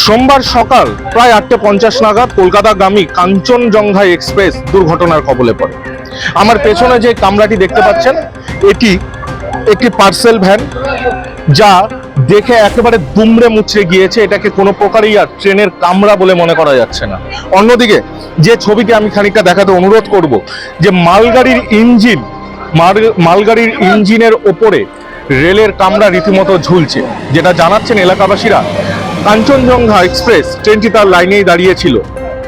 সোমবার সকাল প্রায় আটটে পঞ্চাশ নাগাদ কলকাতাগামী কাঞ্চনজঙ্ঘা এক্সপ্রেস দুর্ঘটনার কবলে পড়ে। আমার পেছনে যে কামরাটি দেখতে পাচ্ছেন, এটি একটি পার্সেল ভ্যান, যা দেখে একেবারে দুমড়ে মুচড়ে গিয়েছে। এটাকে কোনো প্রকারই আর ট্রেনের কামরা বলে মনে করা যাচ্ছে না। অন্যদিকে যে ছবিটি আমি খানিকটা দেখাতে অনুরোধ করব, যে মালগাড়ির ইঞ্জিন, মাল- মালগাড়ির ইঞ্জিনের ওপরে রেলের কামরা রীতিমতো ঝুলছে, যেটা জানাচ্ছেন এলাকাবাসীরা। কাঞ্চনজঙ্ঘা এক্সপ্রেস ট্রেনটি তার লাইনেই দাঁড়িয়েছিল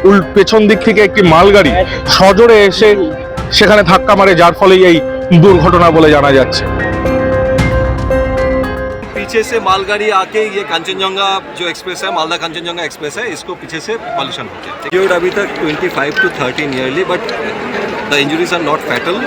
উল পেছন দিক থেকে একটি মালগাড়ি সজোরে এসে সেখানে ধাক্কা মারে যার ফলে এই দুর্ঘটনা বলে জানা যাচ্ছে पीछे से मालगाड़ी आके ये कांचनजंगा जो एक्सप्रेस है मालदा कांचनजंगा एक्सप्रेस है इसको पीछे से पॉल्यूशन हो गया Secured अभी तक 25 to 30 nearly but the injuries are not fatal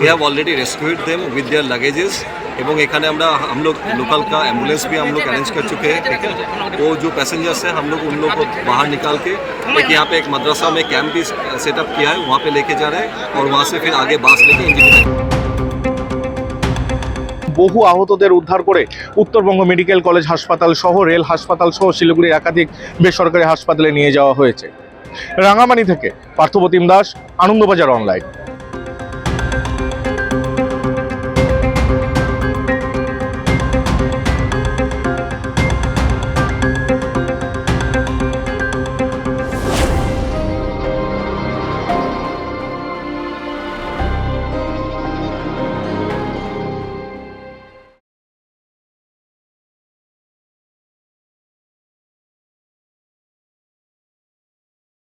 we have already rescued them with their luggages এবং एखाने हमरा हम लोग लोकल का एम्बुलेंस भी हम लोग अरेंज कर चुके हैं ठीक है वो जो पैसेंजर्स हैं हम लोग उन लोग को बाहर निकाल के एक यहाँ पे एक मदरसा में कैंप भी सेटअप किया है वहाँ पे लेके जा रहे हैं और वहाँ से फिर आगे बास लेके इंजीनियर বহু আহতদের উদ্ধার করে উত্তরবঙ্গ মেডিকেল কলেজ হাসপাতাল সহ রেল হাসপাতাল সহ শিলিগুড়ির একাধিক বেসরকারি হাসপাতালে নিয়ে যাওয়া হয়েছে রাঙামাটি থেকে পার্থপ্রতিম দাস আনন্দবাজার অনলাইন